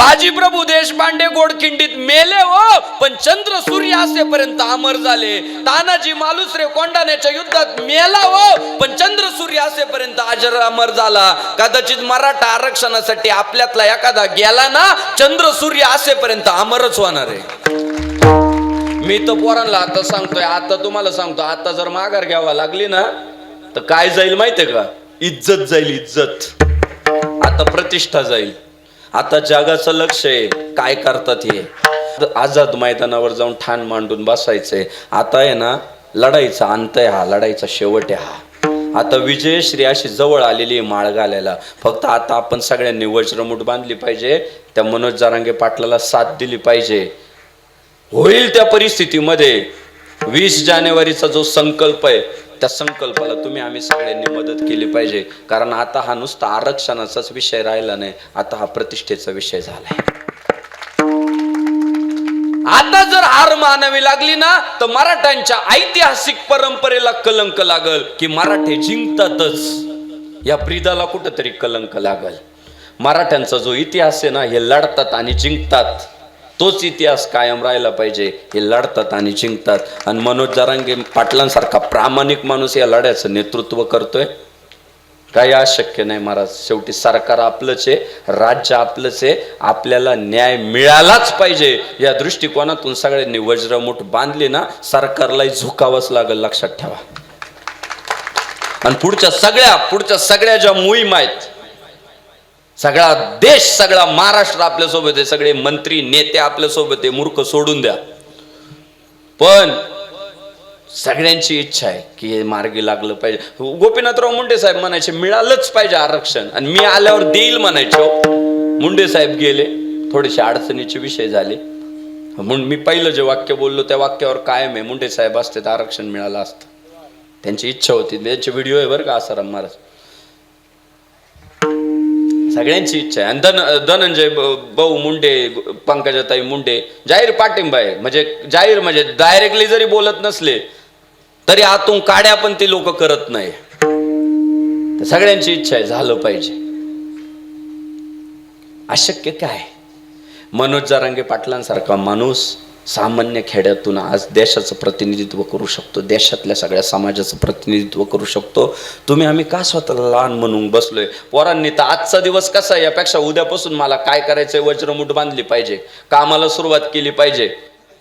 बाजीप्रभू देशपांडे गोडखिंडीत मेले हो पण चंद्र सूर्य असेपर्यंत अमर झाले. तानाजी मालुसरे कोंडाण्याच्या युद्धात मेला हो पण चंद्र सूर्य असेपर्यंत अजर अमर झाला. कदाचित मराठा आरक्षणासाठी आपल्यातला एखादा गेला ना चंद्र सूर्य असेपर्यंत अमरच होणार आहे. मी तर पोरांना आता सांगतोय आता तुम्हाला सांगतो आता जर माघार घ्यावा लागली ना तर काय जाईल माहितीये का? इज्जत जाईल इज्जत. आता प्रतिष्ठा जाईल. आता जगाचं लक्ष आहे काय करतात हे? आझाद मैदानावर जाऊन ठाण मांडून बसायचंय. आता आहे ना लढाईचा अंत आहे हा लढाईचा शेवट आहे हा. आता विजयश्री अशी जवळ आलेली आहे माळ घालायला फक्त आता आपण सगळ्यांनी वज्रमुठ बांधली पाहिजे त्या मनोज जारांगे पाटलाला साथ दिली पाहिजे. होईल त्या परिस्थितीमध्ये. वीस जानेवारीचा जो संकल्प आहे त्या संकल्पाला तुम्ही आम्ही सगळ्यांनी मदत केली पाहिजे. कारण आता हा नुसता आरक्षणाचाच विषय राहिला नाही आता हा प्रतिष्ठेचा विषय झालाय. आता जर हार मानावी लागली ना तर मराठ्यांच्या ऐतिहासिक परंपरेला कलंक लागल की मराठे जिंकतातच. या ब्रिदाला कुठंतरी कलंक लागल. मराठ्यांचा जो इतिहास आहे ना हे लढतात आणि जिंकतात. तोच इतिहास कायम राहिला पाहिजे. हे लढतात आणि जिंकतात. आणि मनोज जरांगे पाटलांसारखा प्रामाणिक माणूस या लढ्याचं नेतृत्व करतोय. काही अशक्य नाही महाराज. शेवटी सरकार आपलंच आहे राज्य आपलंच आहे. आपल्याला न्याय मिळालाच पाहिजे. या दृष्टिकोनातून सगळ्यांनी वज्रमुठ बांधली ना सरकारलाही झुकावंच लागेल लक्षात ठेवा. आणि पुढच्या सगळ्या पुढच्या सगळ्या ज्या मोहीम आहेत सगळा देश सगळा महाराष्ट्र आपल्यासोबत आहे. सगळे मंत्री नेते आपल्यासोबत आहे. मूर्ख सोडून द्या. पण सगळ्यांची इच्छा आहे की हे मार्गी लागलं पाहिजे. गोपीनाथराव मुंडे साहेब म्हणायचे मिळालंच पाहिजे आरक्षण. आणि मी आल्यावर देईल म्हणायचे हो. मुंडे साहेब गेले. थोडेसे अडचणीचे विषय झाले. म्हणून मी पहिलं जे वाक्य बोललो त्या वाक्यावर कायम आहे. मुंडे साहेब असते तर आरक्षण मिळालं असतं. त्यांची इच्छा होती. त्यांचे व्हिडिओ आहे बरं का आसाराम महाराज? सगळ्यांची इच्छा आहे. आणि धन धनंजय भाऊ मुंडे पंकजाताई मुंडे जाहीर पाठिंबा आहे. म्हणजे जाहीर म्हणजे डायरेक्टली जरी बोलत नसले तरी आतून काड्या पण ते लोक करत नाही. सगळ्यांची इच्छा आहे झालं पाहिजे. अशक्य काय? मनोज जारांगे पाटलांसारखा माणूस सामान्य खेड्यातून आज देशाचं प्रतिनिधित्व करू शकतो देशातल्या सगळ्या समाजाचं प्रतिनिधित्व करू शकतो. तुम्ही आम्ही का स्वतःला लहान म्हणून बसलोय? पोरांनी तर आजचा दिवस कसा आहे? यापेक्षा उद्यापासून मला काय करायचंय? वज्रमुठ बांधली पाहिजे कामाला सुरुवात केली पाहिजे.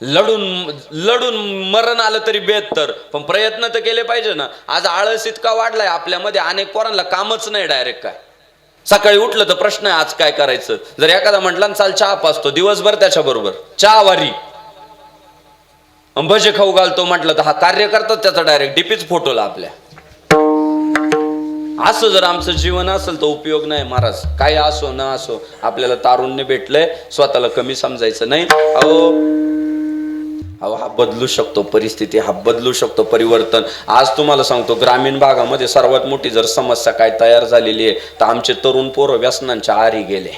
लढून लढून मरण आलं तरी बेहतर पण प्रयत्न तर केले पाहिजे ना. आज आळस इतका वाढलाय आपल्यामध्ये अनेक पोरांना कामच नाही डायरेक्ट काय. सकाळी उठलं तर प्रश्न आहे आज काय करायचं? जर एखादा म्हटला ना चाल चहा पाचतो दिवसभर त्याच्याबरोबर. चहा वारी भजे खाऊ घालतो म्हटलं तर हा कार्य करतात त्याचा डायरेक्ट डीपीच फोटोला आपल्या. असं जर आमचं जीवन असेल तर उपयोग नाही महाराज. काय असो ना असो आपल्याला तारुण्य भेटलंय स्वतःला कमी समजायचं नाही. अहो अहो हा बदलू शकतो परिस्थिती हा बदलू शकतो परिवर्तन. आज तुम्हाला सांगतो ग्रामीण भागामध्ये सर्वात मोठी जर समस्या काय तयार झालेली आहे तर आमचे तरुण पोरं व्यसनांच्या आरी गेले.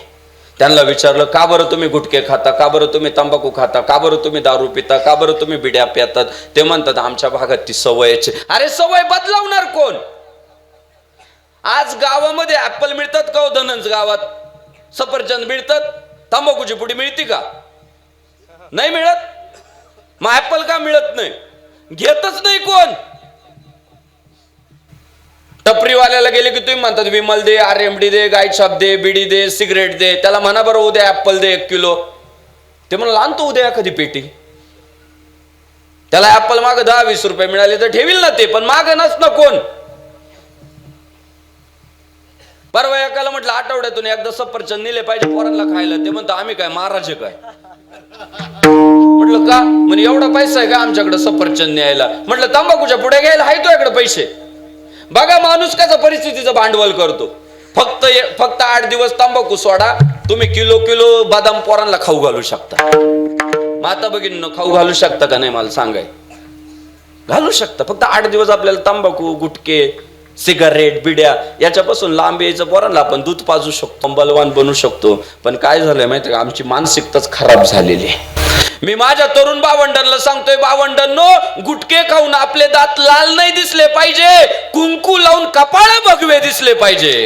त्यांना विचारलं का बरं तुम्ही गुटखे खाता? का बरं तुम्ही तंबाखू खाता? का बरं तुम्ही दारू पिता? का बरं तुम्ही बिड्या पितात ते म्हणतात आमच्या भागात ती सवयची अरे सवय बदलावणार कोण? आज गावामध्ये ऍपल मिळतात का हो, धनंज गावात? सफरचंद मिळतात? तंबाखूची पुडी मिळते का? नाही मिळत? मग ऍपल का मिळत नाही? घेतच नाही कोण? टपरीवाल्याला गेले की तुम्ही म्हणतात विमल दे आर एम डी दे गायछाप दे बिडी दे सिगरेट दे त्याला म्हणा बरं उद्या ऍपल दे एक किलो. ते म्हणून आणतो उद्या एखादी पेटी. त्याला ऍपल माग दहा वीस रुपये मिळाले तर ठेवील ना ते पण माग नस ना कोण? परवा एकाला म्हटलं आठवड्यातून एकदा सफरचंद नेले पाहिजे पोरांना खायला. ते म्हणतो आम्ही काय महाराज काय? म्हटलं का? म्हणजे एवढा पैसा आहे का आमच्याकडे सफरचंद न्यायला? म्हटलं तंबाखूच्या पुढे घ्यायला आहे तो इकडे पैसे. बघा माणूस कसा परिस्थितीचं भांडवल करतो. फक्त फक्त आठ दिवस तंबाखू सोडा तुम्ही किलो किलो बदाम पोरांना खाऊ घालू शकता. माता भगिनींनो खाऊ घालू शकता का नाही मला सांगाय? घालू शकता. फक्त आठ दिवस आपल्याला तंबाखू गुटके सिगारेट बिड्या याच्यापासून लांब यायचं पोरांना आपण दूध पाजू शकतो बलवान बनू शकतो. पण काय झालंय माहिती का? आमची मानसिकताच खराब झालेली आहे. मी माझ्या तरुण बावंडांना सांगतोय बावंडांनो गुटके खाऊन आपले दात लाल नाही दिसले पाहिजे कुंकू लावून कपाळ भगवे दिसले पाहिजे.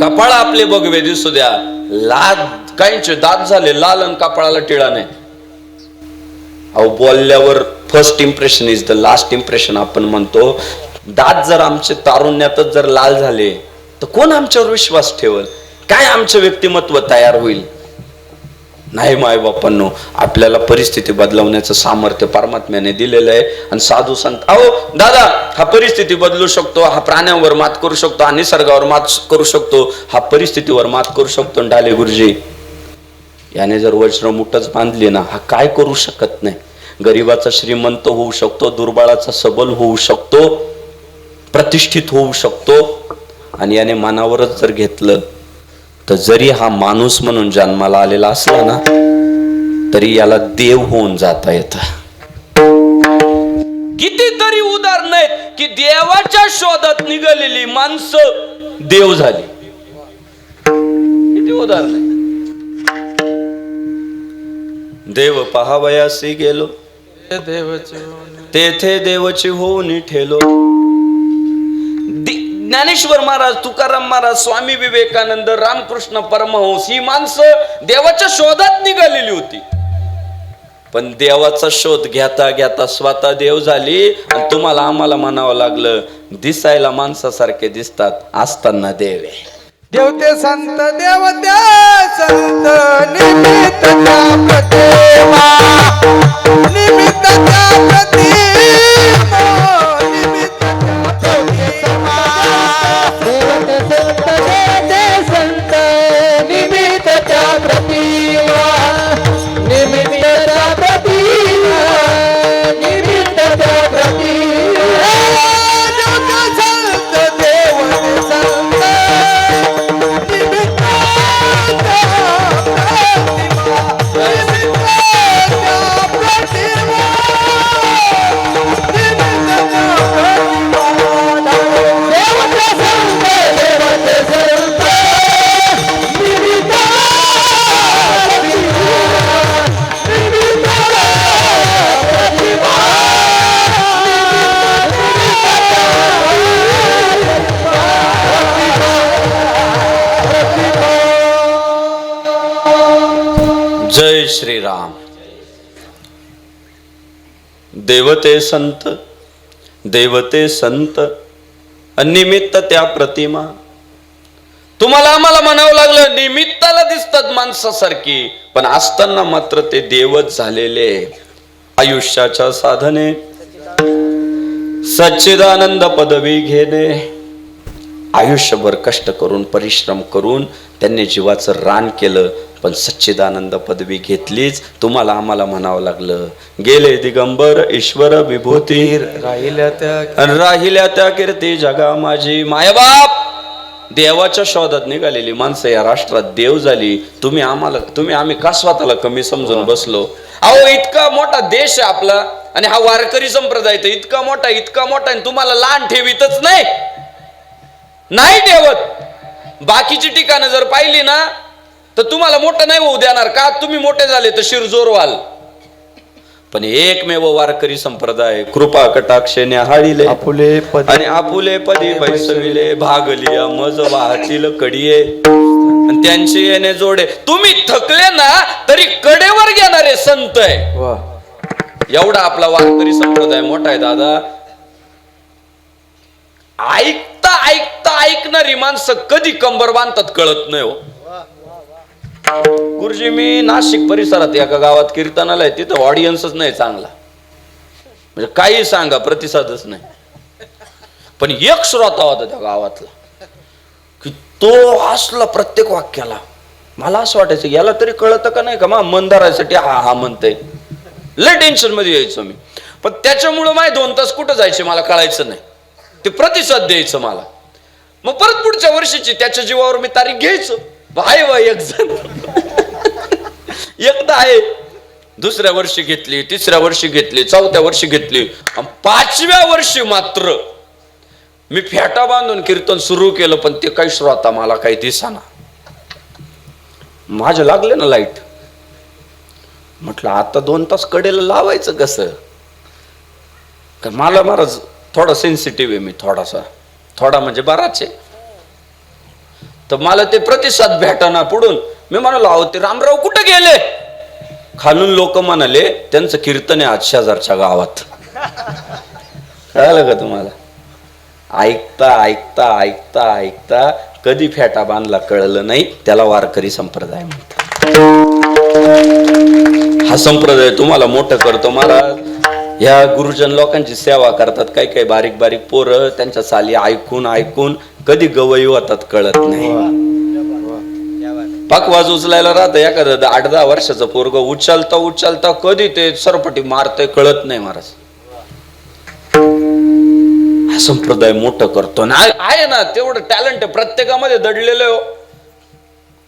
कपाळ आपले बघवे दिसू द्या. लाद काहींचे दात झाले लाल आणि कपाळाला टिळा नाही. अहो बोलल्यावर first impression is the last impression आपण म्हणतो. दात जर आमचे तारुण्यातच जर लाल झाले तर कोण आमच्यावर विश्वास ठेवल? काय आमचं व्यक्तिमत्व तयार होईल? नाही माय बापांनो आपल्याला परिस्थिती बदलवण्याचं सामर्थ्य परमात्म्याने दिलेलं आहे. आणि साधू संत अहो दादा हा परिस्थिती बदलू शकतो हा प्राण्यांवर मात करू शकतो हा निसर्गावर मात करू शकतो हा परिस्थितीवर मात करू शकतो डाले गुरुजी? याने जर वज्रमुठच बांधली ना हा काय करू शकत नाही? गरीबाचा श्रीमंत होऊ शकतो दुर्बळाचा सबल होऊ शकतो प्रतिष्ठित होऊ शकतो. आणि याने मनावरच जर घेतलं तर जरी हा माणूस म्हणून जन्माला आलेला असला ना तरी याला देव होऊन जाता येत. कितीतरी उदाहरण आहेत की देवाच्या शोधात निघालेली माणसं देव झाली. किती उदाहरण देव पहावयासी गेलो. तेथे देवची होऊन ठेलो. ज्ञानेश्वर महाराज तुकाराम महाराज स्वामी विवेकानंद रामकृष्ण परमहंस ही माणसं देवाच्या शोधात निघालेली होती. पण देवाचा शोध घेता घेता स्वतः देव झाली आणि तुम्हाला आम्हाला म्हणावं लागलं दिसायला माणसासारखे दिसतात असताना देव आहे. देवते संत देवते संत निमित्त प्रतिमा निमित्त प्रतिमा श्रीराम। देवते संत देवते संत निमित्त त्या प्रतिमा। तुम्हाला आम्हाला म्हणावं लागलं निमित्ताला दिसतात माणसासारखी पण असताना मात्र ते देवच झालेले आयुष्याच्या साधने सच्चिदानंद पदवी घेणे आयुष्यभर कष्ट करून परिश्रम करून त्यांनी जीवाचं रान केलं पण सच्चिदानंद पदवी घेतलीच. तुम्हाला आम्हाला म्हणावं लागलं. गेले दिगंबर ईश्वर विभूती राहिल्या त्या राहिल्या त्या कीर्ती जगा माझी. मायबाप देवाच्या शोधात निघालेली माणसं या राष्ट्रात देव झाली. तुम्ही आम्हाला तुम्ही आम्ही का स्वतःला कमी समजून बसलो? अहो इतका मोठा देश आहे आपला. आणि हा वारकरी संप्रदाय तर इतका मोठा इतका मोठा आणि तुम्हाला लहान ठेवीतच नाही. नाही ठेवत. बाकीची ठिकाणं जर पाहिली ना तर तुम्हाला मोठं नाही होऊ देणार का? तुम्ही मोठे झाले तर शिरजोर व्हाल पण एकमेव वारकरी संप्रदाय कृपा कटाक्षेने हाळिले. आपुले पद आणि आपुले पदी बैसविले भागलिया मज वाहतील कडिये आणि त्यांची येणे जोडे. तुम्ही थकले ना तरी कडेवर घेणारे संत आहे. एवढा आपला वारकरी संप्रदाय मोठा आहे दादा. ऐकता ऐकता ऐकणारी माणसं कधी कंबर बांधतात कळत नाही हो. गुरुजी मी नाशिक परिसरात एका गावात कीर्तनाला आहे. तिथं ऑडियन्सच नाही चांगला. म्हणजे काही सांगा प्रतिसादच नाही. पण एक श्रोता होता त्या गावातला की तो असला प्रत्येक वाक्याला. मला असं वाटायचं याला तरी कळतं का नाही का? मा मंदारासाठी हा हा म्हणतंय. लय टेन्शनमध्ये यायचो मी. पण त्याच्यामुळं माय दोन तास कुठं जायचे मला कळायचं नाही. ते प्रतिसाद द्यायचं मला. मग परत पुढच्या वर्षीची त्याच्या जीवावर मी तारीख घ्यायचो. आहे व एक जण. एकदा आहे दुसऱ्या वर्षी घेतली तिसऱ्या वर्षी घेतली चौथ्या वर्षी घेतली पाचव्या वर्षी मात्र मी फेटा बांधून कीर्तन सुरू केलं पण ते काही श्रोता मला काही दिसाना. माझे लागले ना लाइट. म्हटलं आता दोन तास कडेला लावायचं कसं? का मला महाराज थोडा सेन्सिटिव्ह आहे मी थोडासा. थोडा म्हणजे बराच आहे. तर मला ते प्रतिसाद भेटाना पुढून. मी म्हणालो अहो ते रामराव कुठे गेले? खालून लोक म्हणाले त्यांचं कीर्तन आहे आज शेजारच्या गावात. कळालं का तुम्हाला? ऐकता ऐकता ऐकता ऐकता कधी फेटा बांधला कळलं नाही त्याला वारकरी संप्रदाय म्हणतात. हा संप्रदाय तुम्हाला मोठं करतो मला ह्या गुरुजन लोकांची सेवा करतात. काही काही बारीक बारीक पोरं त्यांच्या साली ऐकून ऐकून कधी गवई होतात कळत नाही. पाकवाज उचलायला राहतं एखादं आठ दहा वर्षाचं पोरग. उचलता उचलता कधी ते सरपटी मारतंय कळत नाही महाराज. हा संप्रदाय मोठं करतो ना. आहे ना तेवढं टॅलेंट प्रत्येकामध्ये दडलेलं हो.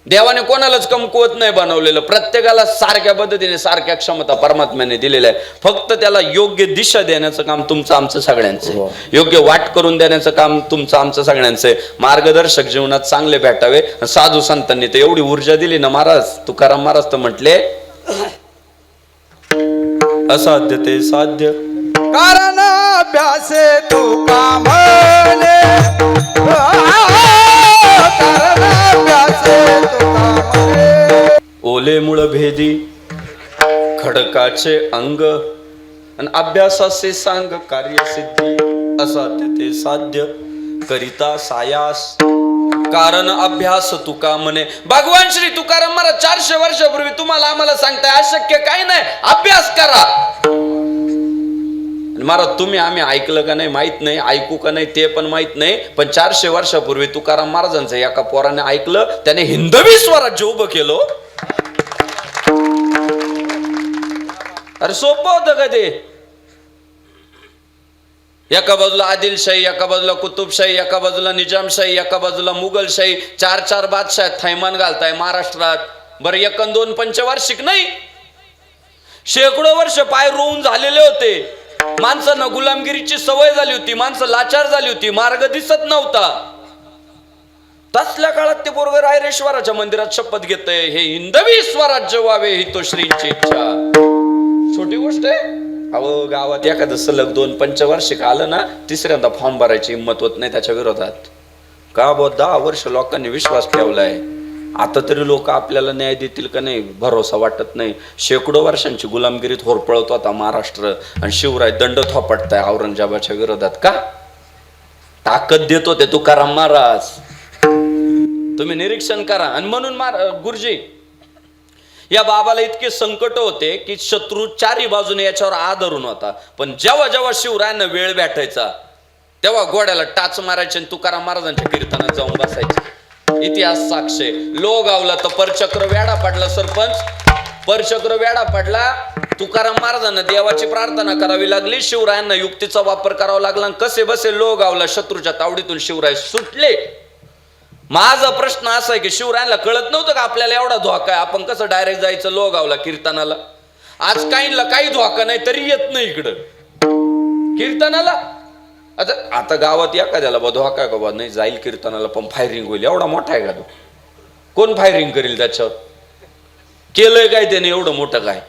देवाने कोणालाच कमकुवत नाही बनवलेलं. प्रत्येकाला सारख्या पद्धतीने सारख्या क्षमता परमात्म्याने दिलेल्या आहे फक्त त्याला योग्य दिशा देण्याचं काम तुमचं आमचं सगळ्यांचं आहे. योग्य वाट करून देण्याचं काम तुमचं आमचं सगळ्यांचं आहे. मार्गदर्शक जीवनात चांगले भेटावे. साधू संतांनी तर एवढी ऊर्जा दिली ना महाराज? तुकाराम महाराज तर म्हटले असाध्य ते साध्य. कारण अभ्यासे तू कामले ओले मुळ भेदी खडकाचे अंग आणि अभ्यासाचे सांग कार्यसिद्धी असाध्य ते साध्य करिता सायास. कारण अभ्यास तुका म्हणे भगवान श्री तुकाराम महाराज चारशे वर्षापूर्वी तुम्हाला आम्हाला सांगताय अशक्य काही नाही अभ्यास करा. महाराज तुम्ही आम्ही ऐकलं का नाही माहीत नाही ऐकू का नाही ते पण माहीत नाही. पण चारशे वर्षापूर्वी तुकाराम महाराजांचं एका पोराने ऐकलं त्याने हिंदवी स्वराज्य उभं केलं. अरे सोपं होतं का ते? एका बाजूला आदिलशाही एका बाजूला कुतुबशाही एका बाजूला निजामशाही एका बाजूला मुघलशाही. चार चार बादशाह थैमान घालताय महाराष्ट्रात. बरं एक दोन पंचवार्षिक नाही. शेकडो वर्ष पाय रोवून झालेले होते. माणसांना गुलामगिरीची सवय झाली होती माणसं लाचार झाली होती मार्ग दिसत नव्हता. तसल्या काळात ते बरोबर रायरेश्वराच्या मंदिरात शपथ घेतय हे हिंदवी स्वराज्य व्हावे ही तो श्रींची इच्छा. छोटी गोष्ट आहे. अहो गावात एखादं सलग दोन पंचवार्षिक आलं ना तिसऱ्यांदा फॉर्म भरायची हिंमत होत नाही त्याच्या विरोधात. का बो दहा वर्ष लोकांनी विश्वास ठेवलाय? आता तरी लोक आपल्याला न्याय देतील का नाही? भरोसा वाटत नाही. शेकडो वर्षांची गुलामगिरीत होरपळत होता महाराष्ट्र आणि शिवराय दंड थोपटताय औरंगजेबाच्या विरोधात का? ताकद देत होते तुकाराम महाराज. तुम्ही निरीक्षण करा. आणि म्हणून मार गुरुजी या बाबाला इतके संकट होते की शत्रू चारी बाजूने याच्यावर आदरून होता. पण जेव्हा जेव्हा शिवरायांना वेळ भेटायचा तेव्हा घोड्याला टाच मारायचे आणि तुकाराम महाराजांच्या कीर्तनात जाऊन बसायचे. इतिहास साक्ष. आहे. लो गावला तर परचक्र वेडा पडला सरपंच. परचक्र वेडा पडला. तुकाराम महाराजांना देवाची प्रार्थना करावी लागली. शिवरायांना युक्तीचा वापर करावा लागला. आणि कसे बसे लो गावला शत्रूच्या तावडीतून शिवराय सुटले? माझा प्रश्न असा आहे की शिवरायांना कळत नव्हतं का आपल्याला एवढा धोका आहे? आपण कसं डायरेक्ट जायचं लोगावला कीर्तनाला? आज काहींना काही धोका नाही तरी येत नाही इकडं. कीर्तनाला? आता आता गावात या बा? त्याला बधवा का बा? नाही जाईल कीर्तनाला पण फायरिंग होईल. एवढा मोठा आहे का तो? कोण फायरिंग करेल त्याच्यावर? केलंय काय त्याने? एवढं मोठं काय?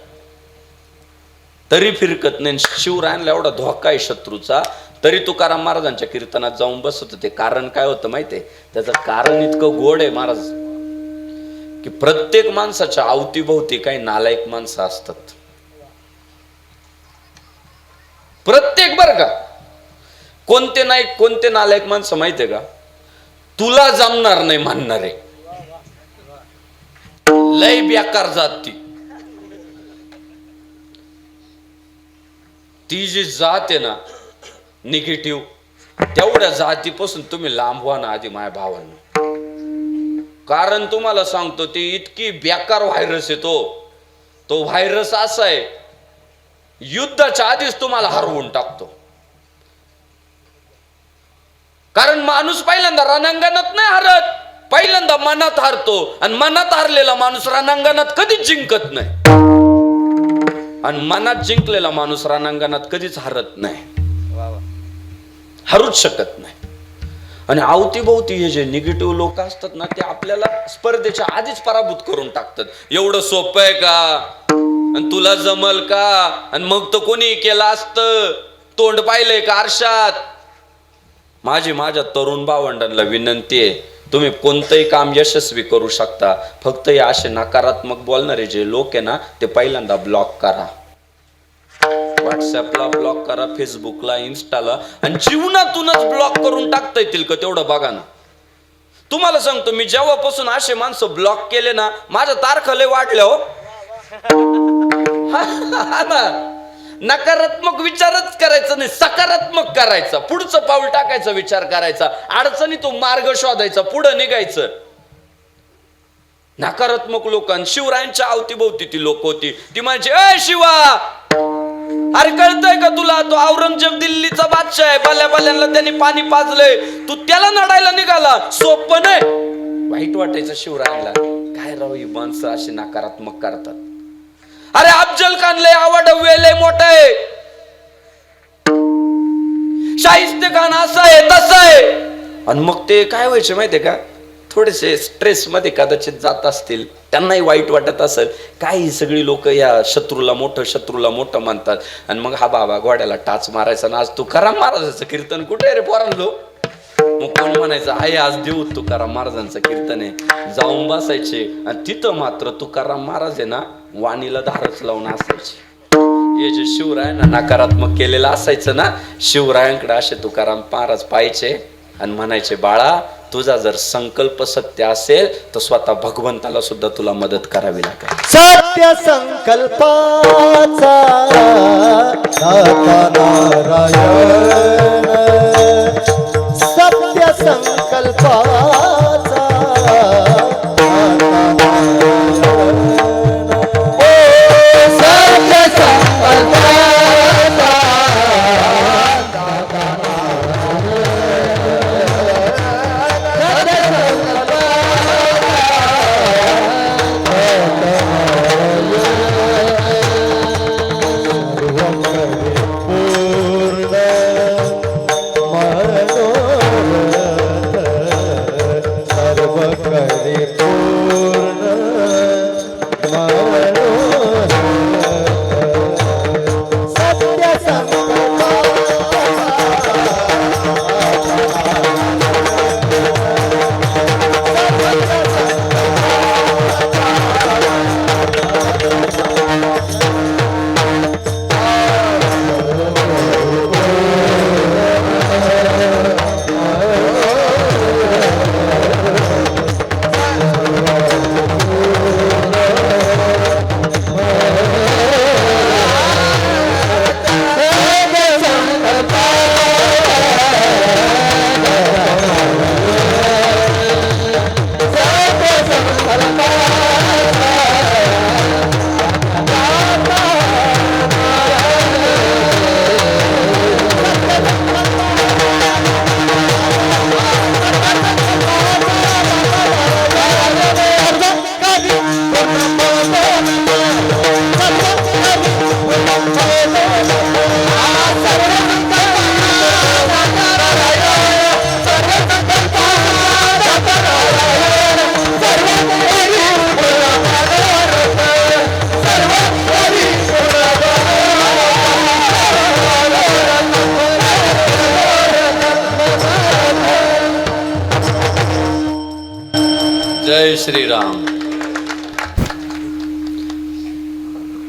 तरी फिरकत नाही. शिवरायांना एवढा धोका आहे शत्रूचा. तरी तुकाराम महाराजांच्या कीर्तनात जाऊन बसत होते. कारण काय होतं माहितीये? त्याचं कारण इतकं गोड आहे महाराज की प्रत्येक माणसाच्या अवतीभोवती काही नालायक माणसं असतात. प्रत्येक बर का? कोणते नाही कोणते नालायक माणसं माहितीये का? तुला जमणार नाही म्हणणारे लय बेकार जात ती. ती जी जात आहे ना निगेटिव्ह तेवढ्या जातीपासून तुम्ही लांब व्हा ना आधी माझ्या भावांना. कारण तुम्हाला सांगतो ती इतकी बेकार व्हायरस आहे तो. तो व्हायरस असा आहे युद्धाच्या आधीच तुम्हाला हरवून टाकतो. कारण माणूस पहिल्यांदा रणांगणात नाही हरत. पहिल्यांदा मनात हारतो. आणि मनात हारलेला माणूस रणांगणात कधीच जिंकत नाही. आणि मनात जिंकलेला माणूस रणांगणात कधीच हरत नाही. हरूच शकत नाही. आणि अवतीभोवती हे जे निगेटिव्ह लोक असतात ना ते आपल्याला स्पर्धेच्या आधीच पराभूत करून टाकतात. एवढं सोपं आहे का? आणि तुला जमल का? आणि मग तर कोणी केलं असतं. तोंड पाहिलंय का आरशात? माझी माझ्या तरुण भावंडांना विनंती आहे तुम्ही कोणतंही काम यशस्वी करू शकता. फक्त हे असे नकारात्मक बोलणारे जे लोक आहे ना ते पहिल्यांदा ब्लॉक करा. व्हॉट्सअपला ब्लॉक करा फेसबुकला इन्स्टाला आणि जीवनातूनच ब्लॉक करून टाकता येतील का तेवढं बघा ना. तुम्हाला सांगतो मी जेव्हापासून असे माणसं ब्लॉक केले ना माझ्या तारखा लय वाढल्या हो. ना. नकारात्मक विचारच करायचा नाही सकारात्मक करायचा. पुढचं पाऊल टाकायचा विचार करायचा. अडचणी तो मार्ग शोधायचा पुढं निघायचं. नकारात्मक लोकांना शिवरायांच्या अवतीभोवती ती लोक होती. ती म्हणजे अय शिवा! अरे कळतंय का तुला? तो औरंगजेब दिल्लीचा बादशाह आहे. बाल्या बाल्यांना त्यांनी पाणी पाजलंय. तू त्याला नडायला निघाला. सोपं नाही. वाईट वाटायचं शिवरायांना. काय राव ही माणसं अशी नकारात्मक करतात. अरे अफजल खान लय आवड लय मोठा आहे. शाहिस्ते खान असं आहे तसं आहे. आणि मग ते काय व्हायचे माहितीये का? थोडेसे स्ट्रेस मध्ये कदाचित जात असतील त्यांनाही वाईट वाटत असेल. काही सगळी लोक या शत्रूला मोठं शत्रूला मोठं मानतात. आणि मग हा बाबा घोड्याला टाच मारायचा ना आज तुकाराम महाराजाचं कीर्तन. कुठे रे पोरांलो मग कोण म्हणायचं आहे आज देऊ तुकाराम महाराजांचं कीर्तन आहे. जाऊन बसायचे. आणि तिथं मात्र तुकाराम महाराज आहे ना वाणीला धारच लावून असायची. हे जे शिवरायांना नकारात्मक केलेलं असायचं ना शिवरायांकडे असे तुकाराम महाराज पाहायचे आणि म्हणायचे बाळा तुझा जर संकल्प सत्य असेल तर स्वतः भगवंताला सुद्धा तुला मदत करावी लागेल. सत्य संकल्पाचा दाता सत्य श्रीराम.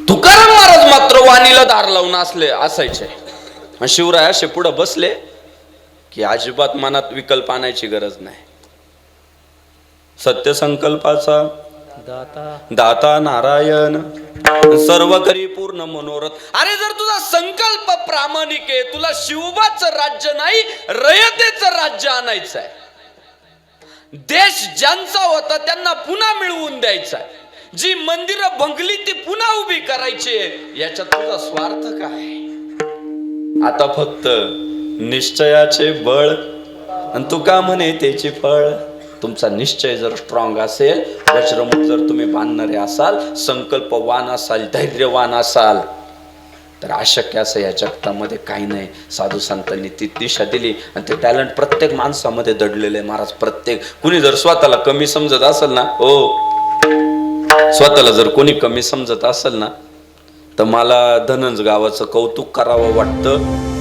तुकाराम महाराज मात्र वाणीला दार लावून असले असायचे. शिवराय असे पुढे बसले की अजिबात मनात विकल्प आणायची गरज नाही. सत्य संकल्पाचा दाता नारायण सर्व करी पूर्ण मनोरथ. अरे जर तुझा संकल्प प्रामाणिक आहे तुला शिवबाचं राज्य नाही रयतेचं राज्य आणायचं आहे देश ज्यांचा होता त्यांना पुन्हा मिळवून द्यायचा जी मंदिरं भंगली ती पुन्हा उभी करायची याच्यात तुझा स्वार्थ काय आता फक्त निश्चयाचे बळ आणि तू का म्हणे त्याची फळ? तुमचा निश्चय जर स्ट्रॉंग असेल वज्रमुख जर तुम्ही बांधणारे असाल संकल्पवान असाल धैर्यवान असाल तर अशक्य असं या जगतामध्ये काही नाही. साधू संतांनी ती दिशा दिली आणि ते टॅलेंट प्रत्येक माणसामध्ये दडलेले आहे. महाराज प्रत्येक कुणी जर स्वतःला कमी समजत असेल ना हो स्वतःला जर कोणी कमी समजत असेल ना तर मला धनंज गावाचं कौतुक करावं वाटतं.